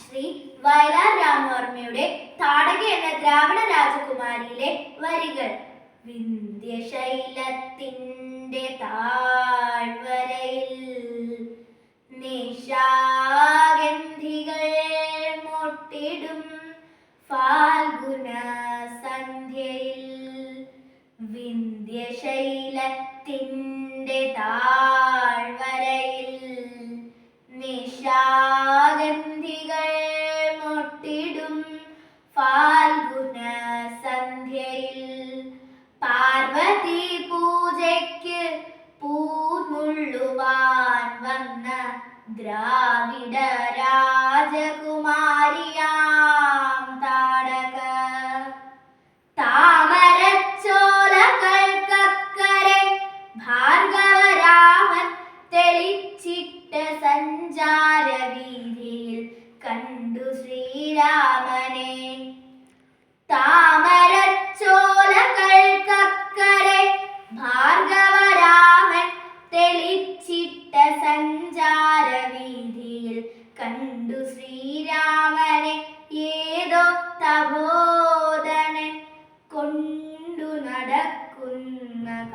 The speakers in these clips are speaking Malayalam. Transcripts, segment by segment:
ശ്രീ വയലാർ രാമവർമ്മയുടെ താടക എന്ന ദ്രാവിഡ രാജകുമാരിയിലെ വരികൾ. വിന്ധ്യശൈലത്തിന്റെ താഴ്വരയിൽ നിശാഗന്ധികൾ മുട്ടിടും. ഫാൽഗുന സന്ധ്യയിൽ വിന്ധ്യശൈലത്തിന്റെ താഴ്വരയിൽ സന്ധ്യയിൽ പാർവതി പൂജയ്ക്ക് പൂമുള്ളുവാൻ വന്ന ദ്രാവിഡ രാജകുമാരിയാം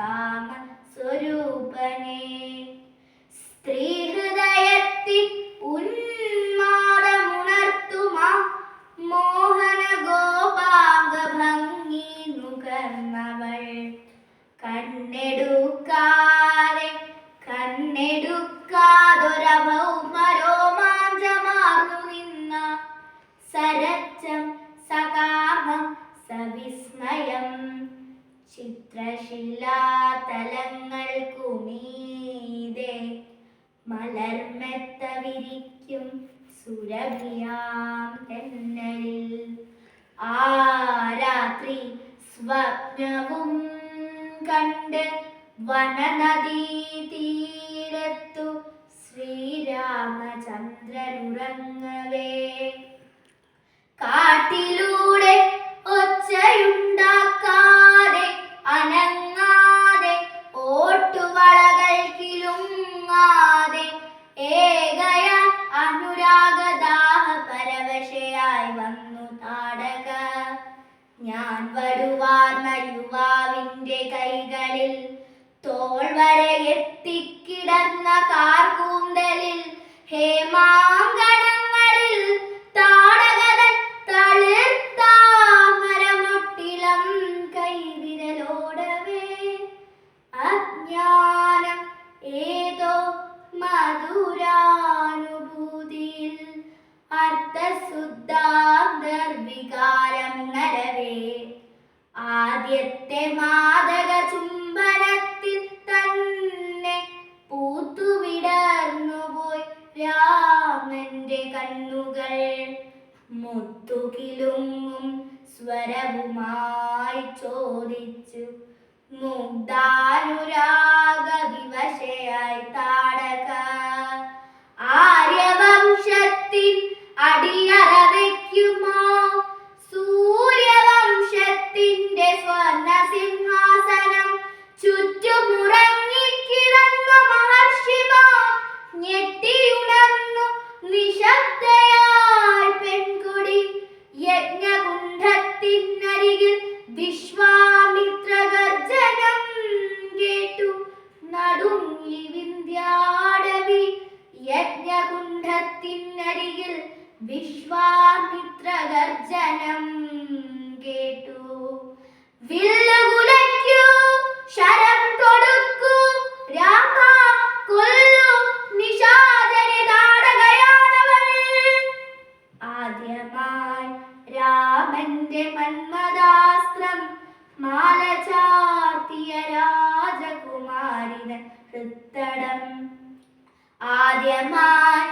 കാമ സ്വരൂപനെ സ്ത്രീ ഹൃദയത്തിൽ ഉന്മാദമുണർത്തുമാ. മോഹന ഗോപാംഗ ഭംഗി നുകർന്നവൾ. കണ്ണെടുക്കാതെ കണ്ണെടുക്കാതൊരഭൗമരോമാഞ്ചമാർന്നു നിന്ന സരച്ചം സകാമം സവിസ്മയം. ചിത്രശിലാതലങ്ങൾക്കുമീതെ മലർമെത്ത വിരിക്കും സുരഭിയാം തെന്നലിൽ ആ രാത്രി സ്വപ്നവും കണ്ട് വനനദീ തീരത്തു ശ്രീരാമചന്ദ്രനുറങ്ങവേ. കാട്ടിലൂടെ ഒച്ചയുണ്ടാക്കാതെ ഹേമാങ്കണങ്ങളിൽ കൈവിരലോടവേ. അജ്ഞാനം ഏതോ മധുരാനുഭൂതിയിൽ ആദ്യത്തെ മാതക കണ്ണുകൾ മുത്തുകിലുങ്ങും സ്വരവുമായി ചോദിച്ചു. മുഗ്ധാനുരാഗ വിവശയായി വിശ്വാമിത്ര ഗർജനം കേട്ടു ആദ്യമായി രാമന്റെ രാജകുമാരിന് ഹൃത്തടം. ആദ്യമായി